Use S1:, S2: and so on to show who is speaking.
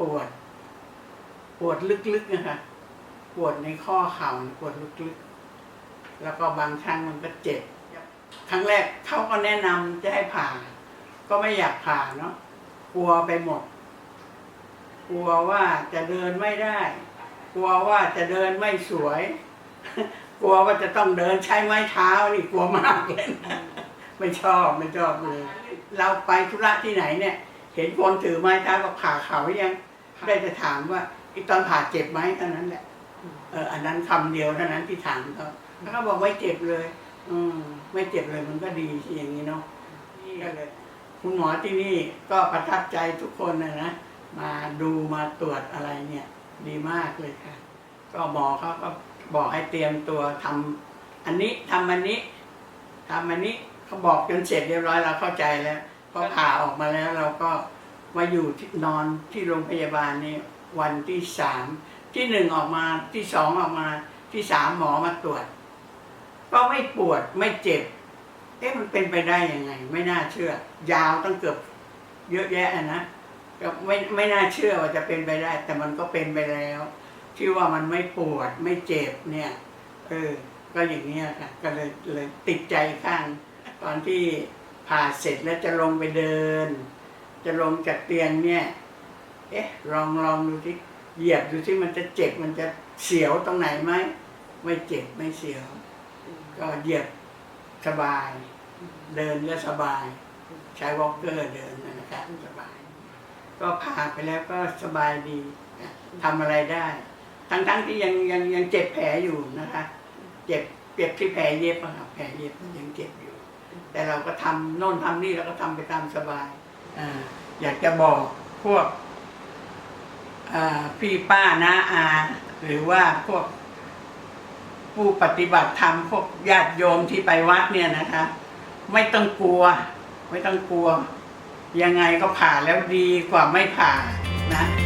S1: ปวด ปวดลึกๆนะคะ ปวดในข้อเข่าปวดลึกๆ แล้วก็บางครั้งมันก็เจ็บ ครั้งแรกเขาก็แนะนำจะให้ผ่า ก็ไม่อยากผ่าเนาะ กลัวไปหมด กลัวว่าจะเดินไม่ได้ กลัวว่าจะเดินไม่สวย กลัวว่าจะต้องเดินใช้ไม้เท้านี่กลัวมากเลย ไม่ชอบไม่ชอบเลย เราไปธุระที่ไหนเนี่ย เห็นคนถือไม้เท้าก็ผ่าเขายังได้จะถามว่าไอีตอนผ่าเจ็บไหมเท่านั้นแหละเอออันนั้นคำเดียวเท่านั้นที่ถามเขาแล้วเขาบอกไม่เจ็บเลย อืมไม่เจ็บเลยมันก็ดีที่อย่างนี้เนาะก็เลยคุณหมอที่นี่ก็ประทับใจทุกคนนะนะมาดูมาตรวจอะไรเนี่ย ดีมากเลยค่ะ ก็หมอเขาก็บอกให้เตรียมตัวทำอันนี้ทำอันนี้ทำอันนี้เขาบอกจนเสร็จเรียบร้อยเราเข้าใจแล้วพ อผ่าออกมาแล้วเราก็มาอยู่ที่นอนที่โรงพยาบาลนี่วันที่สามที่หนึ่งออกมาที่สองออกมาที่สามหมอมาตรวจ ก็ไม่ปวดไม่เจ็บ เอ๊ะมันเป็นไปได้ยังไง ไม่น่าเชื่อ ยาวตั้งเกือบเยอะแยะนะก็ไม่ไม่น่าเชื่อว่าจะเป็นไปได้ แต่มันก็เป็นไปแล้วที่ว่ามันไม่ปวดไม่เจ็บเนี่ยเออก็อย่างเนี้ยค่ะก็เลยเลยติดใจข้าง ตอนที่ ผ่าเสร็จแล้วจะลงไปเดิน จะลงจากเตียงเนี่ย เอ๊ะ ลองลองดูที่เหยียบดูที่มันจะเจ็บมันจะเสียวตรงไหนไหมไม่เจ็บไม่เสียว ก็เหยียบสบาย เดินก็สบาย ใช้วอล์กเกอร์เดินนะครับสบาย ก็ผ่าไปแล้วก็สบายดีทำอะไรได้ ทั้งๆที่ยังยังยังเจ็บแผลอยู่นะคะ เจ็บเจ็บที่แผลเย็บอะครับแผลเย็บมันยังเจ็บอยู่ แต่เราก็ทำโน่นทำนี่เราก็ทำไปตามสบายออยากจะบอกพวกพี่ป้าน้าอา หรือว่าพวกผู้ปฏิบัติธรรมพวกญาติโยมที่ไปวัดเนี่ยนะคะ ไม่ต้องกลัว ไม่ต้องกลัว ยังไงก็ผ่าแล้วดีกว่าไม่ผ่านะ